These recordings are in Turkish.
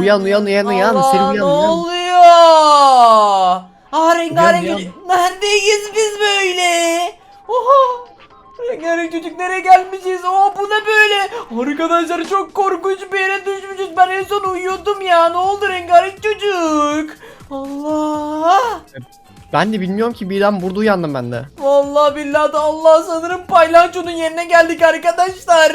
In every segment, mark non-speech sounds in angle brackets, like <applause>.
Uyan uyan uyan uyan. Allah, Seni ne uyan uyan. oluyor? Ah rengarenk Uyan, çocuk. Neredeyiz biz böyle? Oha. Rengarenk çocuk nereye gelmişiz? Oha bu ne böyle? Arkadaşlar çok korkunç bir yere düşmüşüz. Ben en son uyuyordum ya. Ne oldu rengarenk çocuk? Allah. Ben de bilmiyorum ki birden burada uyandım ben de. Vallahi billahi de Allah sanırım paylançonun yerine geldik arkadaşlar.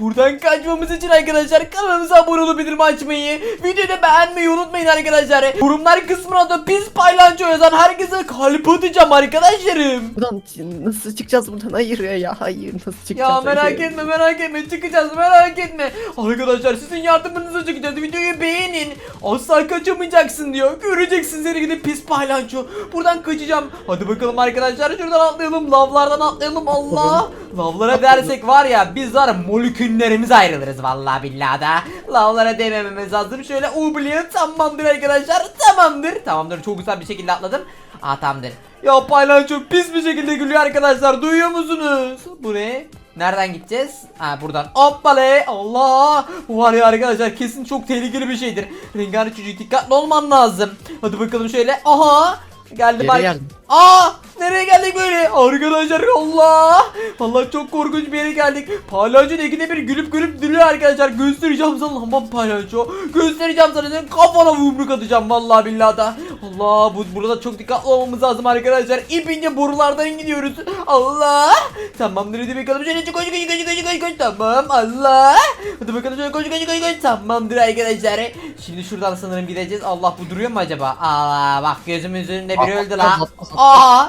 Buradan kaçmamız için arkadaşlar kanalımıza abone olup bildirim açmayı, videoyu beğenmeyi unutmayın arkadaşlar. Yorumlar kısmına da pis paylanço yazan herkese kalp atacağım arkadaşlarım. Buradan nasıl çıkacağız buradan? Hayır ya ya hayır nasıl çıkacağız? Ya merak Hayır. etme merak etme çıkacağız merak etme. Arkadaşlar sizin yardımınıza çıkacağız. Videoyu beğenin. Asla kaçamayacaksın diyor. Göreceksin seni gidip pis paylanço. Buradan kaçacağım. Hadi bakalım arkadaşlar şuradan atlayalım. Lavlardan atlayalım. Allah. Lavlara dersek var ya biz var ya moleküllerimiz ayrılırız vallahi billahi da. Lavlara demememiz lazım. Şöyle ubliye tamamdır arkadaşlar. Tamamdır. Tamamdır çok güzel bir şekilde atladım. Aa tamamdır. Ya paylanço pis bir şekilde gülüyor arkadaşlar. Duyuyor musunuz? Bu ne? Nereden gideceğiz? Ha buradan. Hoppale. Allah. Bu var ya arkadaşlar kesin çok tehlikeli bir şeydir. Rengarenk çocuk dikkatli olman lazım. Hadi bakalım şöyle. Aha. Geldim Geri ar- geldim. Aa! Nereye geldik böyle? Arkadaşlar Allah! Allah çok korkunç bir yere geldik. Palyaço ikide bir gülüp gülüp duruyor arkadaşlar. Göstereceğim sana lan ben palyaço. Göstereceğim sana senin kafana yumruk atacağım vallahi billahi da. Allah bu burada çok dikkatli olmamız lazım arkadaşlar. İpince borulardan gidiyoruz. Allah! Tamamdır hadi bakalım şöyle koş koş koş koş koş koş tamam Allah! Hadi bakalım şöyle koş koş koş koş tamamdır arkadaşlar. Şimdi şuradan sanırım gideceğiz. Allah bu duruyor mu acaba? Aa bak gözümüzün önünde biri öldü lan. Aa!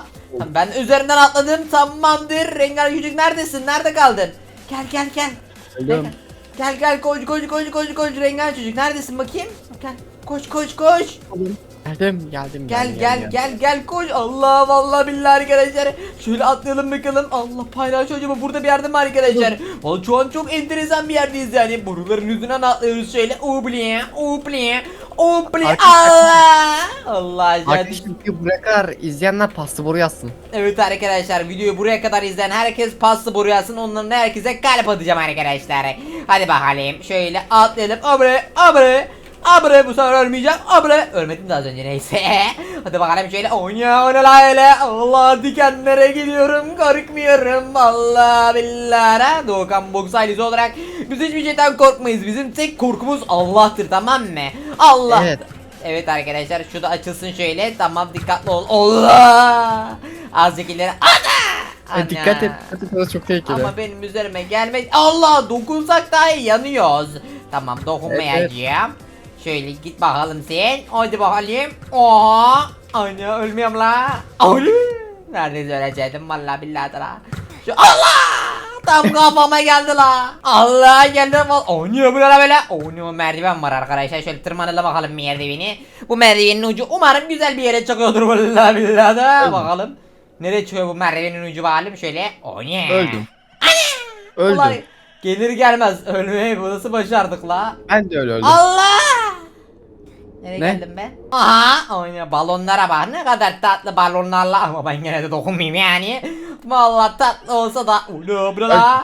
Ben üzerinden atladım tamamdır. Rengarenk çocuk neredesin? Nerede kaldın? Gel gel gel. Öldüm. Gel gel koş koş koş koş koş rengarenk çocuk neredesin bakayım? Gel koş koş koş. Geldim geldim. Gel gel gel gel koş. Allah vallahi billahi arkadaşlar. Şöyle atlayalım bakalım. Allah paylaş acaba burada bir yerde mi arkadaşlar? Vallahi şu an çok enteresan bir yerdeyiz yani. Boruların yüzünden atlıyoruz şöyle. Ubliye ubliye ubliye Arkadaşlar- Allah. Allah aşkına. Arkadaşlar videoyu bırakar izleyenler pastı boru yazsın. Evet arkadaşlar videoyu buraya kadar izleyen herkes paslı boruyorsun onların herkese kalp atacağım arkadaşlar. Hadi bakalım şöyle atlayalım abre abre abre bu sefer ölmeyeceğim abre ölmedim de az önce neyse. <laughs> Hadi bakalım şöyle oyna oyna la öyle Allah dikenlere gidiyorum korkmuyorum Allah billahi. Doğukan Box ailesi olarak biz hiçbir şeyden korkmayız bizim tek korkumuz Allah'tır tamam mı? Allah. Evet. Evet arkadaşlar şu da açılsın şöyle. Tamam dikkatli ol. Allah! Azıcık ileri. Ana! E, dikkat et. Dikkat et orası çok tehlikeli. Ama benim üzerime gelme. Allah dokunsak dahi yanıyoruz. Tamam dokunmayacağım. Şöyle git bakalım sen. Hadi bakalım. Oha! Ana ölmüyorum la. Ölü. Neredeyse ölecektim vallahi billahi de la. Şu Allah! Tam kafama geldi la. Allah geldi. O ne bu la böyle? O ne merdiven var arkadaşlar. Şöyle tırmanalım bakalım merdiveni. Bu merdivenin ucu umarım güzel bir yere çıkıyordur vallahi billahi de. Bakalım. Nereye çıkıyor bu merdivenin ucu bakalım şöyle. O ne? Öldüm. Öldüm. Ulan gelir gelmez ölmeyi bu nasıl başardık la? Ben de öyle öldüm. Allah! Nereye Ne? geldim ben? Aha! Oyna balonlara bak ne kadar tatlı balonlarla ama ben gene de dokunmayayım yani. Vallahi tatlı olsa da ulu bra.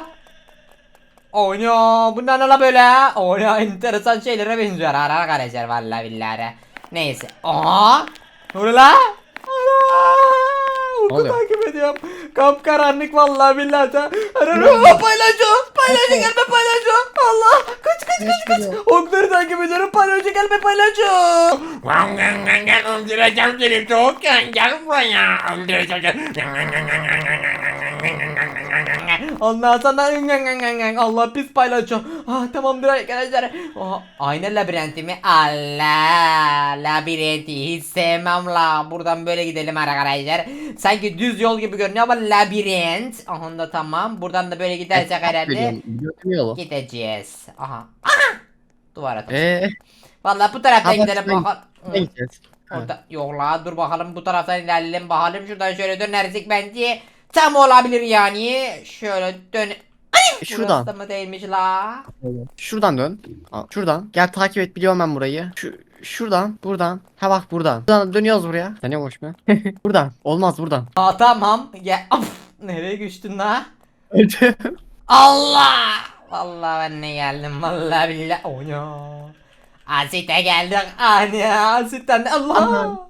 Oyna bu ne la böyle? Oyna enteresan şeylere benziyor arkadaşlar vallahi billahi. Neyse. Aha! Ulu la! Uyku oluyor? takip ediyorum. Kapkaranlık vallahi billahi. da. Ararım paylaşıyor. Paylaşıyor gelme paylaşıyor. Allah kaç kaç kaç kaç. Okları takip ediyorum paylaşıyor gelme. Gel öldüreceğim seni Doğukan gel buraya öldüreceğim Ondan sonra <laughs> Allah pis paylaşıyor. Ah tamamdır arkadaşlar. Oh, aynı labirenti mi? Allah labirenti hiç sevmem la. Buradan böyle gidelim arkadaşlar. Sanki düz yol gibi görünüyor ama labirent. Aha da tamam. Buradan da böyle gidersek herhalde gideceğiz. Aha. Aha. Duvara tak. Eee Vallahi bu taraftan Ama gidelim bakalım. Orada yok la dur bakalım bu taraftan ilerleyelim bakalım şuradan şöyle dönersek bence tam olabilir yani. Şöyle dön. Ay, Şuradan. Burası da mı değilmiş la? Şuradan dön. Aa, Şuradan. Gel takip et biliyorum ben burayı. Şu şuradan, buradan. Ha bak buradan. Buradan dönüyoruz buraya. Sen ne boş mu? <laughs> buradan. Olmaz buradan. Aa tamam. Gel. Of, nereye düştün la? <laughs> Allah! Vallahi ben ne geldim vallahi billahi. O ya. Asite geldik. Ani asitten Allah. Aman.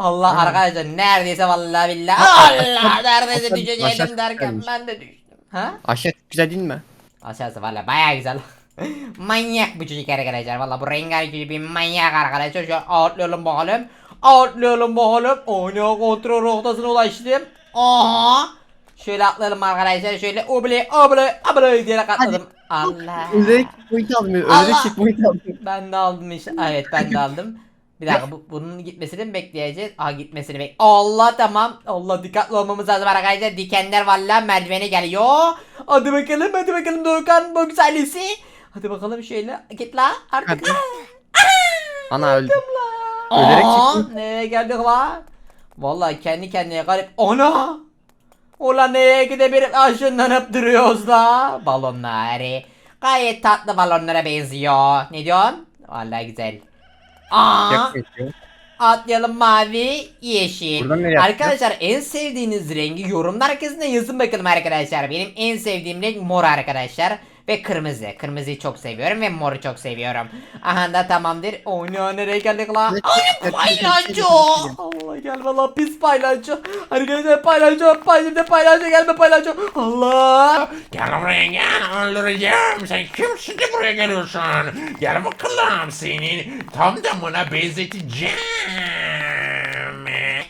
Allah arkadaşlar neredeyse vallahi billahi Allah neredeyse aşağı derken ben de düştüm. Ha? Aşağı güzel değil mi? Aşağısı valla baya güzel. <laughs> manyak bu çocuk arkadaşlar. Valla bu rengarenk çocuk bir manyak arkadaşlar. Şöyle atlayalım bakalım. Atlayalım bakalım. Oyna kontrol noktasına ulaştım. Aha. Şöyle atlayalım arkadaşlar. Şöyle obli obli obli diyerek atladım. Allah. Ölerek checkpoint aldım. Allah. checkpoint aldım. Ben de aldım işte. Evet ben de <laughs> aldım. Bir dakika bu, bunun gitmesini mi bekleyeceğiz? Aa gitmesini bek. Allah tamam. Allah dikkatli olmamız lazım arkadaşlar. Dikenler valla merdivene geliyor. Hadi bakalım hadi bakalım Doğukan boks ailesi. Hadi bakalım şöyle git la artık. Hadi. Ana öldüm. Aa, Ölerek çıktım. nereye geldik la? Vallahi kendi kendine garip. Ana! Ulan nereye gidebilip aşınlanıp duruyoruz la? Balonlar. Gayet tatlı balonlara benziyor. Ne diyorsun? Vallahi güzel. Aa! Atlayalım mavi, yeşil. Arkadaşlar en sevdiğiniz rengi yorumlar kısmına yazın bakalım arkadaşlar. Benim en sevdiğim renk mor arkadaşlar. Ve kırmızı. Kırmızıyı çok seviyorum ve moru çok seviyorum. Aha da tamamdır. Oyna nereye geldik la? Ay paylaşçı. Allah gel valla pis paylaşçı. Arkadaşlar paylaşçı. Paylaşçı paylaşçı gelme paylaşçı. Allah. Gel buraya gel öldüreceğim. Sen kimsin de buraya geliyorsun? Gel bakalım senin tam damına benzeteceğim.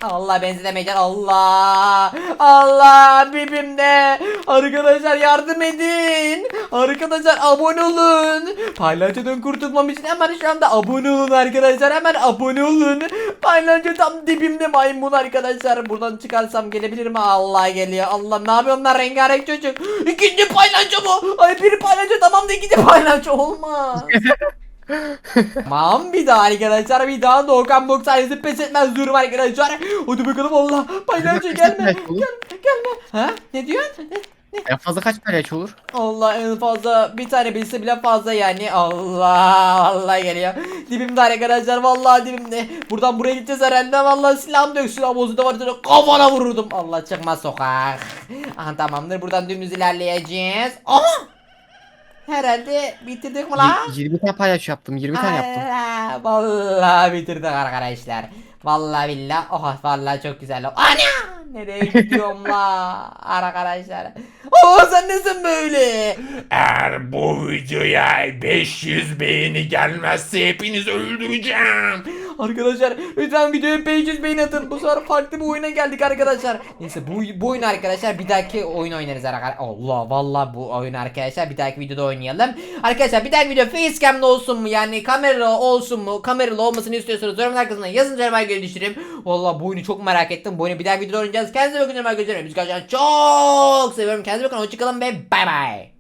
Allah benzetemeyeceksin Allah. Allah. Bibimde. Arkadaşlar yardım edin. Arkadaşlar abone olun. Paylaşıdan kurtulmam için hemen şu anda abone olun arkadaşlar. Hemen abone olun. Paylaşı tam dibimde maymun arkadaşlar. Buradan çıkarsam gelebilir mi Allah geliyor. Allah ne yapıyor onlar? Rengarenk çocuk. İkinci paylaşı bu Ay biri paylaşı tamam da ikinci paylaşı olmaz <laughs> Tamam bir daha arkadaşlar bir daha Doğukan Box ailesi pes etmez durum arkadaşlar. Hadi bakalım Allah paylaşıyor gelme. Gelme gelme. Ha ne diyorsun? Ne? En fazla kaç palyaço olur? Allah en fazla bir tane bilse bile fazla yani. Allah Allah geliyor. Dibimde arkadaşlar vallahi dibimde. Buradan buraya gideceğiz herhalde vallahi silahım da yok silah bozuldu var dedi kafana vururdum. Allah çıkmaz sokak. Aha tamamdır buradan dümdüz ilerleyeceğiz. Aha! Herhalde bitirdik mi lan? Y- 20 tane palyaço yaptım. 20 tane yaptım. Allah, Vallahi bitirdik arkadaşlar. Vallahi billah. Oh vallahi çok güzel. Ana! Nereye gidiyorum la arkadaşlar? Oo sen nesin böyle? Eğer bu videoya 500 beğeni gelmezse hepinizi öldüreceğim. Arkadaşlar lütfen videoya 500 beğeni atın. Bu sefer farklı bir oyuna geldik arkadaşlar. Neyse bu, bu oyun arkadaşlar bir dahaki oyun oynarız arkadaşlar. Allah vallahi bu oyun arkadaşlar bir dahaki videoda oynayalım. Arkadaşlar bir dahaki video facecam'lı olsun mu yani kameralı olsun mu kameralı olmasını istiyorsanız yorumlar kısmına yazın yorumlar göre düşüreyim. Vallahi bu oyunu çok merak ettim. Bu oyunu bir dahaki videoda oynayacağız. Kendinize bakın arkadaşlar. Biz arkadaşlar çok seviyorum. Kendinize bakın hoşçakalın ve bay bay.